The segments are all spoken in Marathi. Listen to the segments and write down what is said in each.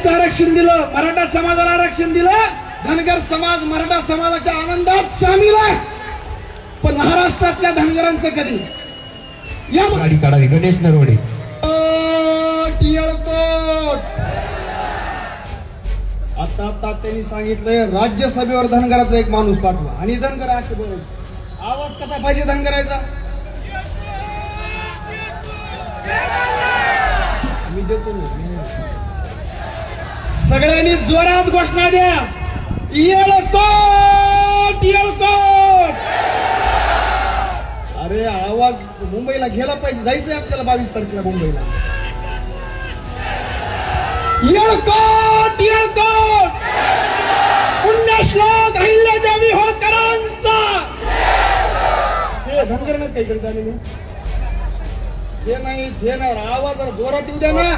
सगळ्याचं आरक्षण दिलं मराठा समाजाला आरक्षण दिलं धनगर समाज मराठा समाजाच्या आनंदात सामील आहे. पण महाराष्ट्रातल्या धनगरांचं कधी? या गाडी काढावी गणेश नरवडे. आता आता त्यांनी सांगितलंय राज्यसभेवर धनगराचा एक माणूस पाठवा. आणि धनगर आवाज कसा पाहिजे धनगराचा मी देतो. सगळ्यांनी जोरात घोषणा द्या. येळकोट येळकोट. अरे आवाज मुंबईला गेला पाहिजे. जायचंय आपल्याला बावीस तारखेला मुंबईला. येळकोट येळकोट. पुण्यश्लोक अहिल्यादेवी होळकरांचा. हे धनगर नाही काही करता नाही ते नाही. आवाज जरा जोरात येऊ द्या ना.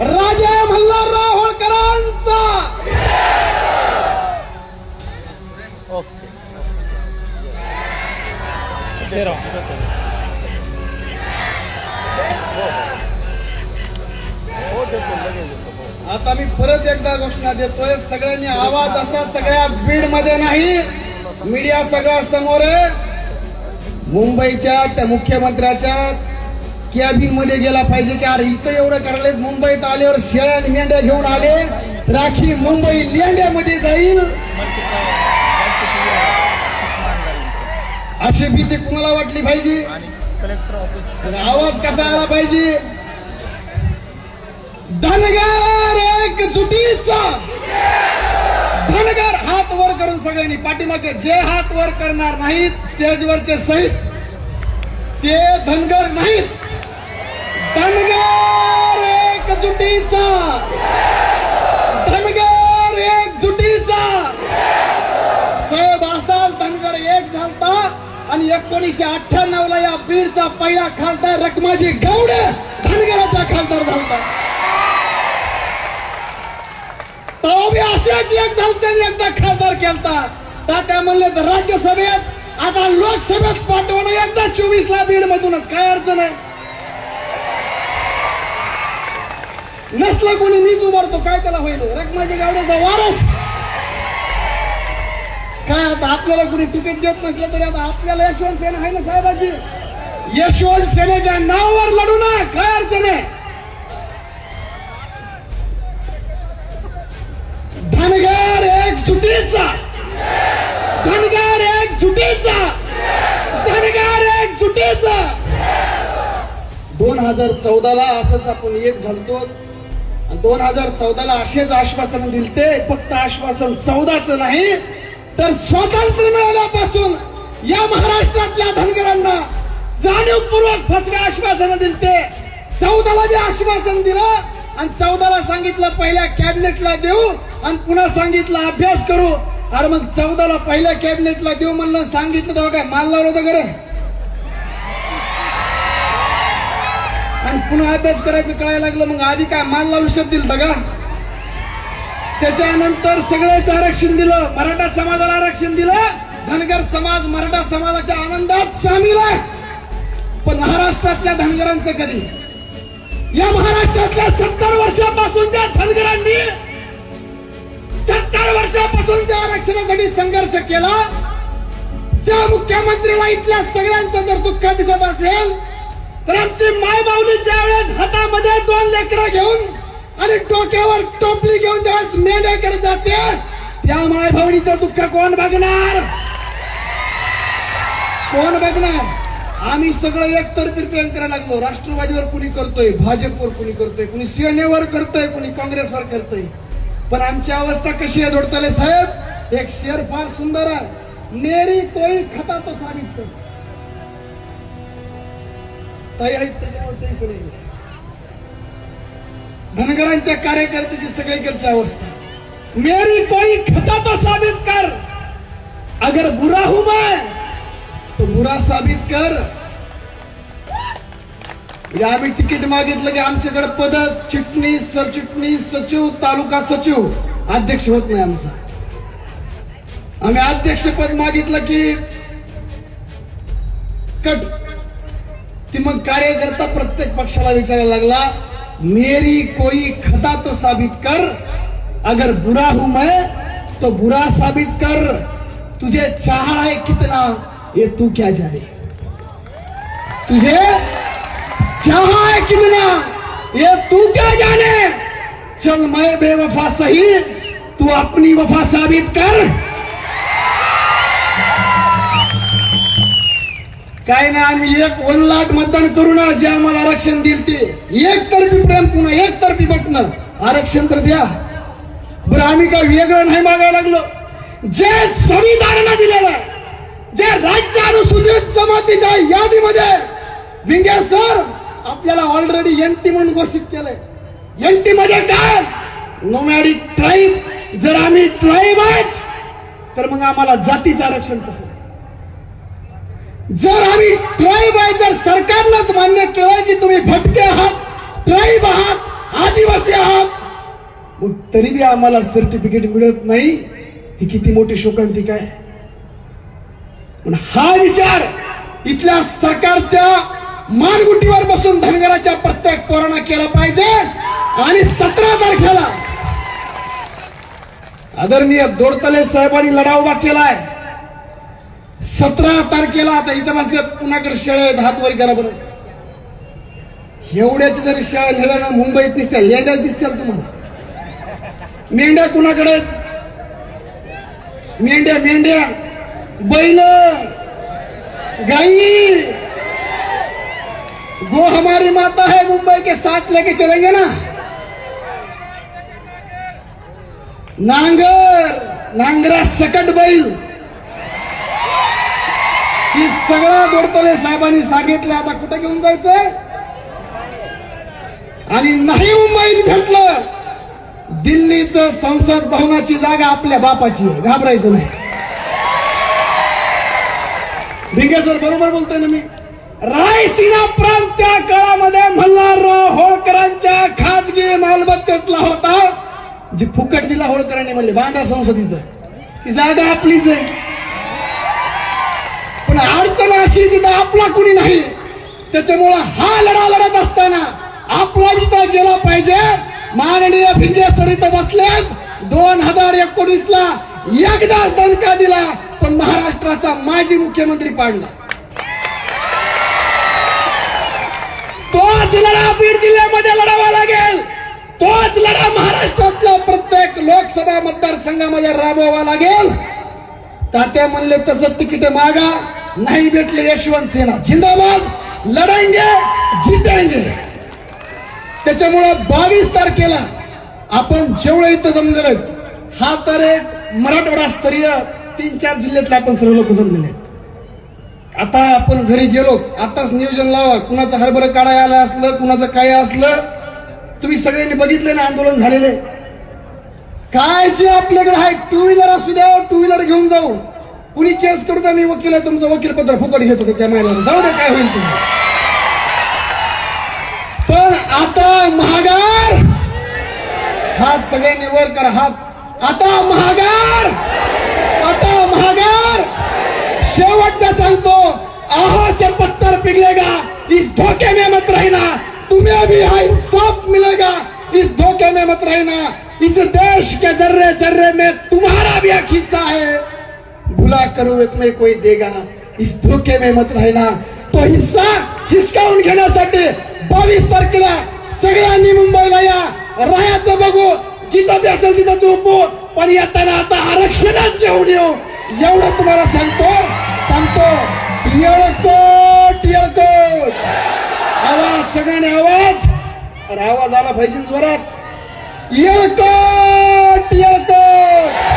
राजा मल्हारराव होळकरांचा. आता मी परत एकदा घोषणा देतोय सगळ्यांनी आवाज असा सगळ्या बीडमध्ये नाही. मीडिया सगळ्या समोर आहे. मुंबईच्या त्या मुख्यमंत्र्याच्या कॅबिनमध्ये गेला पाहिजे. की अरे इथं एवढं करायला मुंबईत आल्यावर शेळ्या आणि मेंढ्या घेऊन आले. राखी मुंबई लेंड्यामध्ये जाईल. अशी भीती कुणाला वाटली पाहिजे? आवाज कसा आला पाहिजे? धनगर एक चुटीचा धनगर हात वर करून सगळ्यांनी पाठीमागचे जे हात वर करणार नाहीत स्टेजवरचे सहित ते धनगर नाहीत. धनगर एकजुटीचा धनगर एकजुटीचा साहेब असाल धनगर एक झालता आणि एकोणीसशे अठ्ठ्याण्णव ला या बीडचा पहिला खासदार रकमाजी गौड धनगराचा खासदार झालता. तेव्हा अशाच एक झालत्याने एकदा खासदार केलता. तात्या म्हणले तर राज्यसभेत आता लोकसभेत पाठवणं एकदा चोवीस ला बीड मधूनच काय अडचण आहे? नसलं कोणी मीच उभारतो काय त्याला होईल? रकमाजी गावड्याचा वारस. काय आता आपल्याला कुणी तिकीट देत नसलं तरी आता आपल्याला यशवंत सेना आहे ना साहेबाजी? यशवंत सेनेच्या नावावर लढू ना काय अडचण आहे? धनगर एक चुटीचा धनगर एक चुटीचा धनगर एक चुटीचा दोन हजार चौदाला असंच आपण एक झालतो. दोन हजार चौदाला असेच आश्वासन दिलते फक्त आश्वासन चौदाच नाही तर स्वातंत्र्य मिळाल्यापासून या महाराष्ट्रातल्या धनगरांना जाणीवपूर्वक फसवे आश्वासन दिलते. चौदाला बी आश्वासन दिलं आणि चौदाला सांगितलं पहिल्या कॅबिनेटला देऊ आणि पुन्हा सांगितलं अभ्यास करू. अरे मग चौदाला पहिल्या कॅबिनेटला देऊ म्हणलं सांगितलं तेव्हा काय मानला लावलं होतं गरे पुन्हा अभ्यास करायचं कळायला लागलं मग आधी काय माल लावू शकतील का त्याच्यानंतर सगळेच आरक्षण दिलं मराठा समाजाला आरक्षण दिलं धनगर समाज मराठा समाजाच्या आनंदात सामील आहे. पण महाराष्ट्रातल्या धनगरांचं कधी? या महाराष्ट्रातल्या सत्तर वर्षापासूनच्या धनगरांनी सत्तर वर्षापासून आरक्षणासाठी संघर्ष केला ज्या मुख्यमंत्रीला इथल्या सगळ्यांचं जर दुःख दिसत असेल तर आमची माय माऊलीच्या वेळेस हातामध्ये दोन लेकरं घेऊन आणि टोक्यावर टोपली घेऊन ज्यावेळेस मेंढ्याकडे जाते त्या माय भावणीचं दुःख कोण बघणार? कोण बघणार? आम्ही सगळं एकतर्फी प्रेम करायला लागलो. राष्ट्रवादीवर कुणी करतोय? भाजपवर कुणी करतोय? कुणी सेनेवर करतोय? कुणी काँग्रेसवर करतोय? पण आमची अवस्था कशी आहे धोडताले साहेब? एक शेर फार सुंदर आहे. मेरी कोई खता तो साबित ताई आहेत त्याच्यावर धनगरांच्या कार्यकर्त्याची सगळीकडची अवस्था. मेरी कोई खता तो साबित कर. अगर बुरा हूं मैं तो बुरा साबित कर. आम्ही तिकीट मागितलं की आमच्याकडे पद चिटणीस सरचिटणीस सचिव तालुका सचिव अध्यक्ष होत नाही आमचा. आम्ही अध्यक्ष पद मागितलं की कट. ती मग कार्यकर्ता प्रत्येक पक्षाला विचारायला लागला, मेरी कोई खता तो साबित कर, अगर बुरा हूँ मैं तो बुरा साबित कर, तुझे चाह है कितना, ये तू क्या जाने? तुझे चाह है कितना, ये तू क्या जाने? चल मैं बेवफा सही, तू अपनी वफा साबित कर। काय नाही आम्ही एक वन लाख मतदान करू ना जे आम्हाला आरक्षण देईल ते. एक तर्फी प्रेम पुन्हा एकतर्फी बटन आरक्षण तर द्या. बरं आम्ही काय वेगळं नाही मागायला लागलो. जे संविधानानं दिलेलं आहे जे राज्य अनुसूचित जमातीच्या यादीमध्ये विंगे सर आपल्याला ऑलरेडी एनटी म्हणून घोषित केलंय. एनटी मध्ये काय? नोमॅडिक ट्राईब जर आम्ही ट्राईब आहेत तर मग आम्हाला जातीचं आरक्षण कसं? जर आम्ही ट्राईब आहे जर सरकारलाच मान्य केलं की तुम्ही भटके आहात ट्राईब आहात आदिवासी आहात मग तरी बी आम्हाला सर्टिफिकेट मिळत नाही. ही किती मोठी शोकांतिका आहे पण हा विचार इथल्या सरकारच्या मानगुटीवर बसून धनगराच्या प्रत्येक कोरोना केला पाहिजे. आणि सतरा तारखेला आदरणीय दोडतले साहेबांनी लढा उभा केलाय. सतरा तारखेला आता इथं बसल्यात कुणाकडे शेळ्या आहेत हात वर करा बरं. एवढ्याची जरी शेळ्या झाल्या ना मुंबईत दिसत्या लेंड्याच दिसत्या तुम्हाला. मेंढ्या कुणाकडे आहेत? मेंढ्या मेंढ्या. बैल गाई. गो हमारी माता है मुंबई के साथ लेके चलेंगे ना. नांगर नांगरा सकट बैल. की सगळं गोडतोले साहेबांनी सांगितलं. आता कुठे घेऊन जायचंय? आणि नाही मुंबईत भेटलं. दिल्लीचं संसद भवनाची जागा आपल्या बापाची आहे. घाबरायचं नाही. भिंगे सर बरोबर बोलतोय ना मी? रायसीना प्रांत त्या काळामध्ये मल्हारराव होळकरांच्या खाजगी मालमत्तेतला होता. जी फुकट दिला होळकरांनी म्हणले बांधा संसदीत. ती जागा आपलीच आहे. पण अडचण अशी तिथं आपला कुणी नाही. त्याच्यामुळं हा लढा लढत असताना आपला विचार गेला पाहिजे. माननीय भिंगे सर इथं बसलेत. दोन हजार एकोणीस ला एकदाच दणका दिला पण महाराष्ट्राचा माजी मुख्यमंत्री पाडला. तोच लढा बीड जिल्ह्यामध्ये लढावा लागेल. तोच लढा महाराष्ट्रातल्या प्रत्येक लोकसभा मतदारसंघामध्ये राबवावा लागेल. तात्या म्हणले तसं तिकीट मागा. नाही भेटले यशवंत सेना. जिंदाबाद लढांगे जितेंगे त्याच्यामुळं बावीस तारखेला आपण जेवढं इथं जमलेलो हा तर एक मराठवाडा स्तरीय तीन चार जिल्ह्यातले आपण सर्व लोक जमलेले आता आपण घरी गेलो आताच नियोजन लावा. कुणाचं हरभर काढायला असलं कुणाचं काय असलं तुम्ही सगळ्यांनी बघितले ना आंदोलन झालेले काय जे आपल्याकडे आहे टू व्हीलर असू द्या टू व्हीलर घेऊन जाऊ. कुणी केस करू मी वकील आहे तुमचं वकीलपत्र फुकट घेतो त्याच्या महिन्याला जाऊ दे काय होईल तुम्ही पण आता महागार! हात सगळ्यांनी वर करा हात. आता महागार! आता महागार! शेवटचा सांगतो आहो से पत्थर पिघलेगा इस धोके में मत रहना. तुम्हें भी यहाँ इंसाफ मिलेगा इस धोखे में मत रहना. इस देश के जर्रे जर्रे में तुम्हारा भी एक हिस्सा है. भुला करो तुम्हें कोई देगा इस धोके में मत राहिला तो हिस्सा हिसकावून घेण्यासाठी बावीस तारखेला सगळ्यांनी मुंबईला या। राहायचं बघू जिथं बी असेल तिथं झोपू पण येताना आता आरक्षणच घेऊन येऊ। एवढं तुम्हाला सांगतो सांगतो। येळकोट येळकोट। आवाज सगळ्यांनी आवाज। अरे आवाज आला पाहिजे जोरात। येळकोट येळकोट।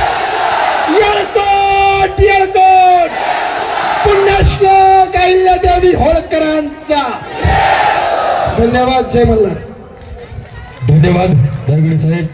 देवी होळकरांचा. धन्यवाद जय मल्हार. धन्यवाद दायगडे साहेब.